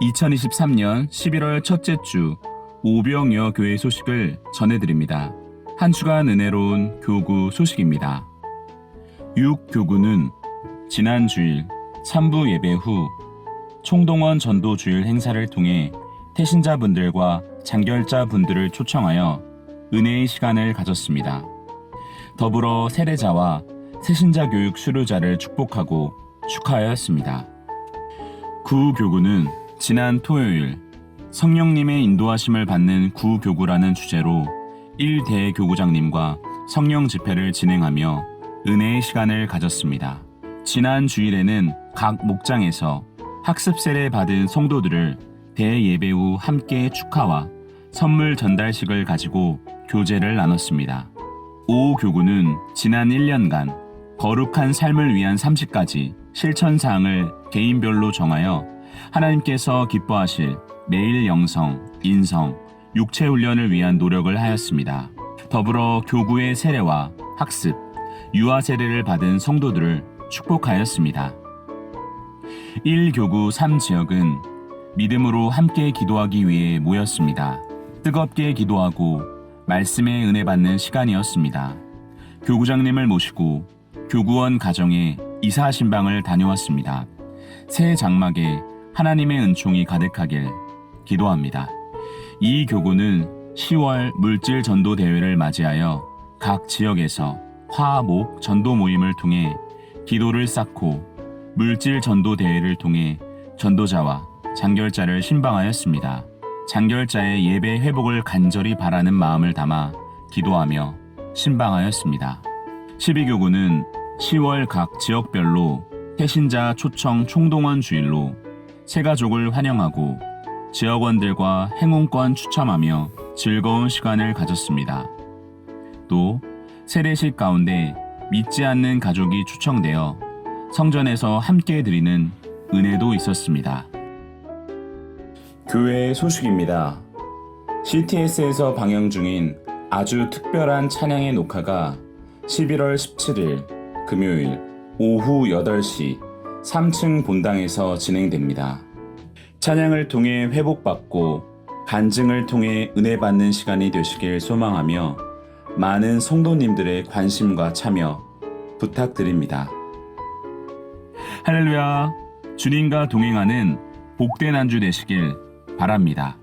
2023년 11월 첫째 주 오병여 교회 소식을 전해드립니다. 한 주간 은혜로운 교구 소식입니다. 6교구는 지난 주일 3부 예배 후 총동원 전도 주일 행사를 통해 태신자분들과 장결자분들을 초청하여 은혜의 시간을 가졌습니다. 더불어 세례자와 새신자 교육 수료자를 축복하고 축하하였습니다. 구교구는 지난 토요일 성령님의 인도하심을 받는 구교구라는 주제로 1대 교구장님과 성령 집회를 진행하며 은혜의 시간을 가졌습니다. 지난 주일에는 각 목장에서 학습 세례 받은 성도들을 대예배 후 함께 축하와 선물 전달식을 가지고 교제를 나눴습니다. 오 교구는 지난 1년간 거룩한 삶을 위한 30가지 실천 사항을 개인별로 정하여 하나님께서 기뻐하실 매일 영성, 인성, 육체 훈련을 위한 노력을 하였습니다. 더불어 교구의 세례와 학습, 유아 세례를 받은 성도들을 축복하였습니다. 1교구 3지역은 믿음으로 함께 기도하기 위해 모였습니다. 뜨겁게 기도하고 말씀의 은혜 받는 시간이었습니다. 교구장님을 모시고 교구원 가정에 이사 신방을 다녀왔습니다. 새 장막에 하나님의 은총이 가득하길 기도합니다. 이 교구는 10월 물질 전도 대회를 맞이하여 각 지역에서 화, 목 전도 모임을 통해 기도를 쌓고 물질 전도 대회를 통해 전도자와 장결자를 신방하였습니다. 장결자의 예배 회복을 간절히 바라는 마음을 담아 기도하며 신방하였습니다. 12교구는 10월 각 지역별로 태신자 초청 총동원 주일로 새가족을 환영하고 지역원들과 행운권 추첨하며 즐거운 시간을 가졌습니다. 또 세례식 가운데 믿지 않는 가족이 초청되어 성전에서 함께 드리는 은혜도 있었습니다. 교회 소식입니다. CTS에서 방영 중인 아주 특별한 찬양의 녹화가 11월 17일 금요일 오후 8시 3층 본당에서 진행됩니다. 찬양을 통해 회복받고 간증을 통해 은혜 받는 시간이 되시길 소망하며 많은 성도님들의 관심과 참여 부탁드립니다. 할렐루야! 주님과 동행하는 복된 한 주 되시길 바랍니다.